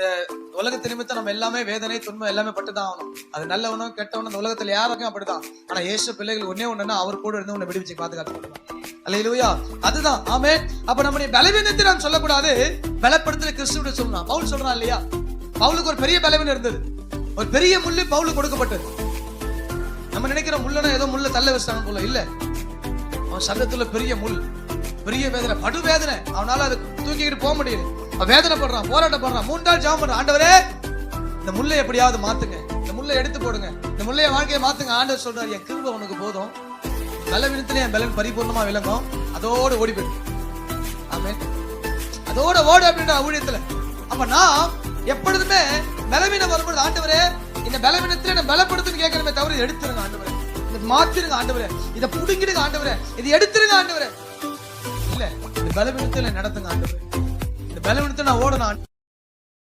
இந்த உலகத்து நிமித்தம் நம்ம எல்லாமே வேதனை துன்பம் எல்லாமே பட்டுதான் ஆகணும். அது நல்லவனும் கெட்டவனும் இந்த உலகத்துல யாருக்கும் அப்படிதான். ஆனா ஏசு பிள்ளைகள் ஒன்னே ஒண்ணுன்னா அவர் கூட இருந்து உன்னை விடுவிச்சு பாதுகாத்து அல்லையிலுயா அதுதான். ஆமே அப்ப நம்முடைய பலவீனத்தை நான் சொல்லக்கூடாது. பலப்படுத்துற கிறிஸ்துவோட சொல்லலாம் பவுல் சொல்றான் இல்லையா? பவுலுக்கு ஒரு பெரிய பலவீனம் இருந்தது. ஒரு பெரிய முள்ளு பவுலுக்கு கொடுக்கப்பட்டது. நம்ம நினைக்கிற முள்ளனா ஏதோ முள்ள தள்ள வச்சிட்டாங்க போல. இல்ல. அவன் சரீரத்துல பெரிய முள் பெரிய வேதனை படு வேதனை அவனால அதை தூக்கிக்கிட்டு போக முடியல. வேதனைப்படுறான் போராட்டப்படுறான். மூணு நாள் ஜாம் பண்றான். ஆண்டவரே இந்த முல்லை எப்படியாவது மாத்துங்க. இந்த முல்லை எடுத்து போடுங்க. இந்த முல்லைய வாழ்க்கையை மாத்துங்க. ஆண்டவர் சொல்றாரு என் கிருப உனக்கு போதும். பலவீனத்துல என் பலன் பரிபூர்ணமா விளங்கும். அதோட ஓடி போயிடும் ஆமே அதோட ஓடு அப்படின்ற ஊழியத்துல. அப்ப நான் எப்பொழுதுமே பலவீனம் வரும்பொழுது ஆண்டவரே இந்த பலவீனத்துல என்ன பலப்படுத்துன்னு கேட்கணுமே தவிர எடுத்துருங்க ஆண்டவரே. இதை மாத்திருங்க ஆண்டவரே. இதை புடுங்கிடுங்க ஆண்டவரே. இதை எடுத்துருங்க ஆண்டவரே. இல்ல இந்த பலவீனத்துல நடத்துங்க ஆண்டவரே. பலவனத்தை நான் ஓடணும்.